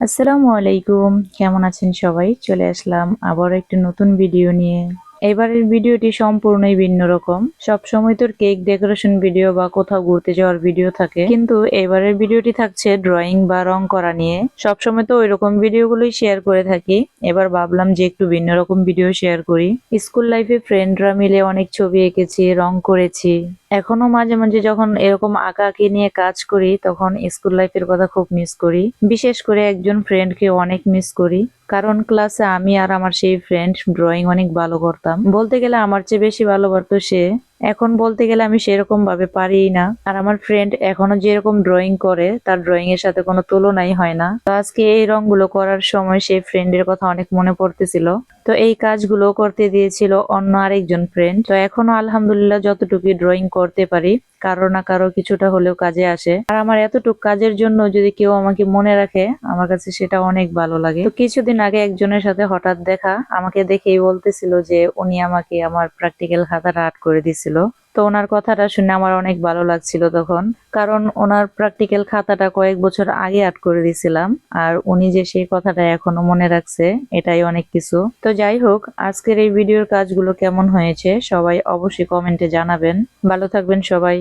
আসসালামু আলাইকুম। কেমন আছেন সবাই? চলে আসলাম আবার একটি নতুন ভিডিও নিয়ে। এবারের ভিডিওটি সম্পূর্ণই ভিন্ন রকম। সব সময় তোর কেক ডেকোরেশন ভিডিও বা কোথাও ঘুরতে যাওয়ার ভিডিও থাকে। কিন্তু এবারের ভিডিওটি থাকছে ড্রয়িং বা রং করা নিয়ে। সব সময় তো ওইরকম ভিডিওগুলোই শেয়ার করে থাকি। এবার ভাবলাম যে একটু ভিন্ন রকম ভিডিও শেয়ার করি। স্কুল লাইফে ফ্রেন্ডরা মিলে অনেক ছবি এঁকেছি, রং করেছি। এখনও মাঝে মাঝে যখন এরকম আঁকা আঁকি নিয়ে কাজ করি, তখন স্কুল লাইফের কথা খুব মিস করি। বিশেষ করে একজন ফ্রেন্ডকে অনেক মিস করি। কারণ ক্লাসে আমি আর আমার সেই ফ্রেন্ড ড্রয়িং অনেক ভালো করতাম। বলতে গেলে আমার চেয়ে বেশি ভালো পারতো সে। এখন বলতে গেলে আমি সেরকম ভাবে পারিই না। আর আমার ফ্রেন্ড এখনও যেরকম ড্রয়িং করে, তার ড্রয়িং এর সাথে কোনো তুলনাই হয় না। তো আজকে এই রংগুলো করার সময় সেই ফ্রেন্ডের কথা অনেক মনে পড়তেছিল। তো এই কাজগুলো করতে দিয়েছিল অন্য আরেকজন ফ্রেন্ড তো এখনও আলহামদুলিল্লাহ যতটুকু ড্রয়িং করতে পারি কারও না কারও কিছুটা হলেও কাজে আসে। আর আমার এতটুক কাজের জন্য যদি কেউ আমাকে মনে রাখে, আমার কাছে সেটা অনেক ভালো লাগে। তো কিছুদিন আগে একজনের সাথে হঠাৎ দেখা, আমাকে দেখেই বলতেছিল যে উনি আমাকে আমার প্র্যাকটিক্যাল খাতাটা আর্ট করে দিছিল। তো ওনার কথাটা শুনে আমার অনেক ভালো লাগছিল তখন। কারণ ওনার প্র্যাকটিক্যাল খাতাটা কয়েক বছর আগে আর্ট করে দিছিলাম, আর উনি যে সেই কথাটা এখনও মনে রাখছে, এটাই অনেক কিছু। তো যাই হোক, আজকের এই ভিডিওর কাজগুলো কেমন হয়েছে, সবাই অবশ্যই কমেন্টে জানাবেন। ভালো থাকবেন সবাই।